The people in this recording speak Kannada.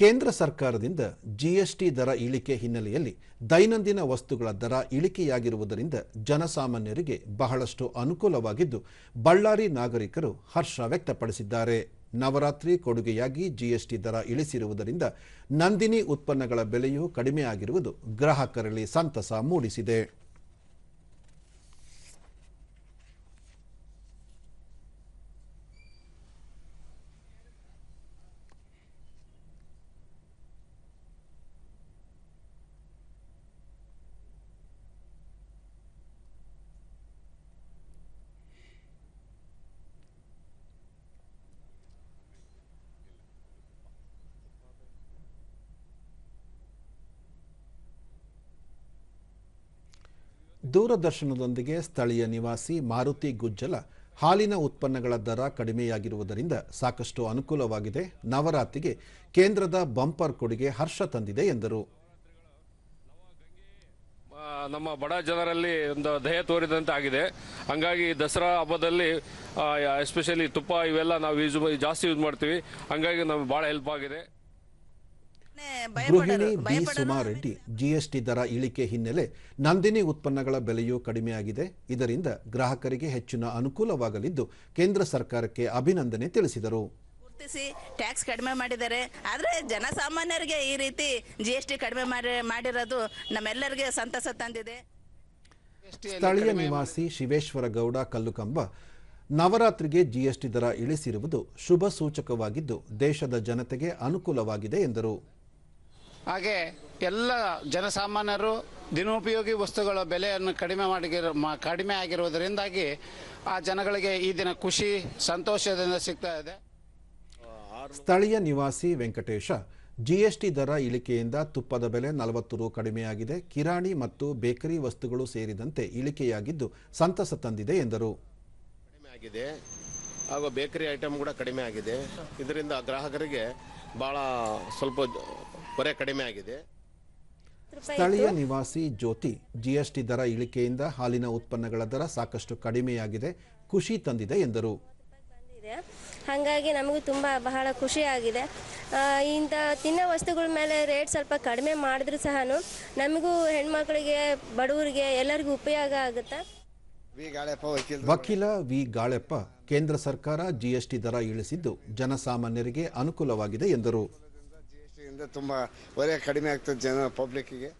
ಕೇಂದ್ರ ಸರ್ಕಾರದಿಂದ ಜಿಎಸ್ಟಿ ದರ ಇಳಿಕೆ ಹಿನ್ನೆಲೆಯಲ್ಲಿ ದೈನಂದಿನ ವಸ್ತುಗಳ ದರ ಇಳಿಕೆಯಾಗಿರುವುದರಿಂದ ಜನಸಾಮಾನ್ಯರಿಗೆ ಬಹಳಷ್ಟು ಅನುಕೂಲವಾಗಿದ್ದು, ಬಳ್ಳಾರಿ ನಾಗರಿಕರು ಹರ್ಷ ವ್ಯಕ್ತಪಡಿಸಿದ್ದಾರೆ. ನವರಾತ್ರಿ ಕೊಡುಗೆಯಾಗಿ ಜಿಎಸ್ಟಿ ದರ ಇಳಿಸಿರುವುದರಿಂದ ನಂದಿನಿ ಉತ್ಪನ್ನಗಳ ಬೆಲೆಯೂ ಕಡಿಮೆಯಾಗಿರುವುದು ಗ್ರಾಹಕರಲ್ಲಿ ಸಂತಸ ಮೂಡಿಸಿದೆ. ದೂರದರ್ಶನದೊಂದಿಗೆ ಸ್ಥಳೀಯ ನಿವಾಸಿ ಮಾರುತಿ ಗುಜ್ಜಲ ಹಾಲಿನ ಉತ್ಪನ್ನಗಳ ದರ ಕಡಿಮೆಯಾಗಿರುವುದರಿಂದ ಸಾಕಷ್ಟು ಅನುಕೂಲವಾಗಿದೆ. ನವರಾತ್ರಿಗೆ ಕೇಂದ್ರದ ಬಂಪರ್ ಕೊಡುಗೆ ಹರ್ಷ ತಂದಿದೆ ಎಂದರು. ನಮ್ಮ ಬಡ ಜನರಲ್ಲಿ ಒಂದು ದಯ ತೋರಿದಂತೆ ಆಗಿದೆ. ಹಂಗಾಗಿ ದಸರಾ ಹಬ್ಬದಲ್ಲಿ ಎಸ್ಪೆಷಲಿ ತುಪ್ಪ ಇವೆಲ್ಲ ನಾವು ಯೂಸ್ ಜಾಸ್ತಿ ಯೂಸ್ ಮಾಡ್ತೀವಿ. ಹಂಗಾಗಿ ನಮ್ಗೆ ಭಾಳ ಹೆಲ್ಪ್ ಆಗಿದೆ. ಗೃಹಿಣಿ ಬಿ ಸುಮಾರೆಡ್ಡಿ ಜಿಎಸ್ಟಿ ದರ ಇಳಿಕೆ ಹಿನ್ನೆಲೆ ನಂದಿನಿ ಉತ್ಪನ್ನಗಳ ಬೆಲೆಯೂ ಕಡಿಮೆಯಾಗಿದೆ. ಇದರಿಂದ ಗ್ರಾಹಕರಿಗೆ ಹೆಚ್ಚಿನ ಅನುಕೂಲವಾಗಲಿದ್ದು ಕೇಂದ್ರ ಸರ್ಕಾರಕ್ಕೆ ಅಭಿನಂದನೆ ತಿಳಿಸಿದರು. ಗುರ್ತಿಸಿ ಟ್ಯಾಕ್ಸ್ ಕಡಿಮೆ ಮಾಡಿದ್ದಾರೆ. ಆದರೆ ಜನಸಾಮಾನ್ಯರಿಗೆ ಈ ರೀತಿ ಜಿ ಎಸ್ ಟಿ ಕಡಿಮೆ ಮಾಡಿ ಮಾಡಿರೋದು ನಮ್ಮೆಲ್ಲರಿಗೆ ಸಂತಸ ತಂದಿದೆ. ಸ್ಥಳೀಯ ನಿವಾಸಿ ಶಿವೇಶ್ವರ ಗೌಡ ಕಲ್ಲುಕಂಬ ನವರಾತ್ರಿಗೆ ಜಿಎಸ್ಟಿ ದರ ಇಳಿಸಿರುವುದು ಶುಭ ಸೂಚಕವಾಗಿದ್ದು ದೇಶದ ಜನತೆಗೆ ಅನುಕೂಲವಾಗಿದೆ ಎಂದರು. ಹಾಗೆ ಎಲ್ಲ ಜನಸಾಮಾನ್ಯರು ದಿನೋಪಯೋಗಿ ವಸ್ತುಗಳ ಬೆಲೆಯನ್ನು ಕಡಿಮೆ ಮಾಡಿ ಮ- ಕಡಿಮೆ ಆಗಿರುವುದರಿಂದಾಗಿ ಆ ಜನಗಳಿಗೆ ಈ ದಿನ ಖುಷಿ ಸಂತೋಷದಿಂದ ಸಿಗ್ತಾ ಇದೆ. ಸ್ಥಳೀಯ ನಿವಾಸಿ ವೆಂಕಟೇಶ ಜಿಎಸ್ಟಿ ದರ ಇಳಿಕೆಯಿಂದ ತುಪ್ಪದ ಬೆಲೆ ನಲವತ್ತು ರು ಕಡಿಮೆಯಾಗಿದೆ. ಕಿರಾಣಿ ಮತ್ತು ಬೇಕರಿ ವಸ್ತುಗಳು ಸೇರಿದಂತೆ ಇಳಿಕೆಯಾಗಿದ್ದು ಸಂತಸ ತಂದಿದೆ ಎಂದರು. ಕಡಿಮೆ ಆಗಿದೆ ಹಾಗೂ ಬೇಕರಿ ಐಟಮ್ ಕೂಡ ಕಡಿಮೆ ಆಗಿದೆ. ಇದರಿಂದ ಗ್ರಾಹಕರಿಗೆ ಬಹಳ ಸ್ವಲ್ಪ ಹೊರೆ ಕಡಿಮೆ ಆಗಿದೆ. ಸ್ಥಳೀಯ ನಿವಾಸಿ ಜ್ಯೋತಿ ಜಿಎಸ್ಟಿ ದರ ಇಳಿಕೆಯಿಂದ ಹಾಲಿನ ಉತ್ಪನ್ನಗಳ ದರ ಸಾಕಷ್ಟು ಕಡಿಮೆಯಾಗಿದೆ. ಖುಷಿ ತಂದಿದೆ ಎಂದರು. ಹಾಗಾಗಿ ನಮಗೂ ತುಂಬ ಬಹಳ ಖುಷಿ ಆಗಿದೆ. ಇಂಥ ತಿನ್ನೋ ವಸ್ತುಗಳ ಮೇಲೆ ರೇಟ್ ಸ್ವಲ್ಪ ಕಡಿಮೆ ಮಾಡಿದ್ರೂ ಸಹ ನಮಗೂ ಹೆಣ್ಮಕ್ಳಿಗೆ ಬಡವರಿಗೆ ಎಲ್ಲರಿಗೂ ಉಪಯೋಗ ಆಗುತ್ತೆ? ವಕೀಲ ವಿ ಗಾಳೆಪ್ಪ ಕೇಂದ್ರ ಸರ್ಕಾರ ಜಿಎಸ್ಟಿ ದರ ಇಳಿಸಿದ್ದು ಜನಸಾಮಾನ್ಯರಿಗೆ ಅನುಕೂಲವಾಗಿದೆ ಎಂದರು. ತುಂಬ ಹೊರೆ ಕಡಿಮೆ ಆಗ್ತದೆ ಜನ ಪಬ್ಲಿಕ್ಕಿಗೆ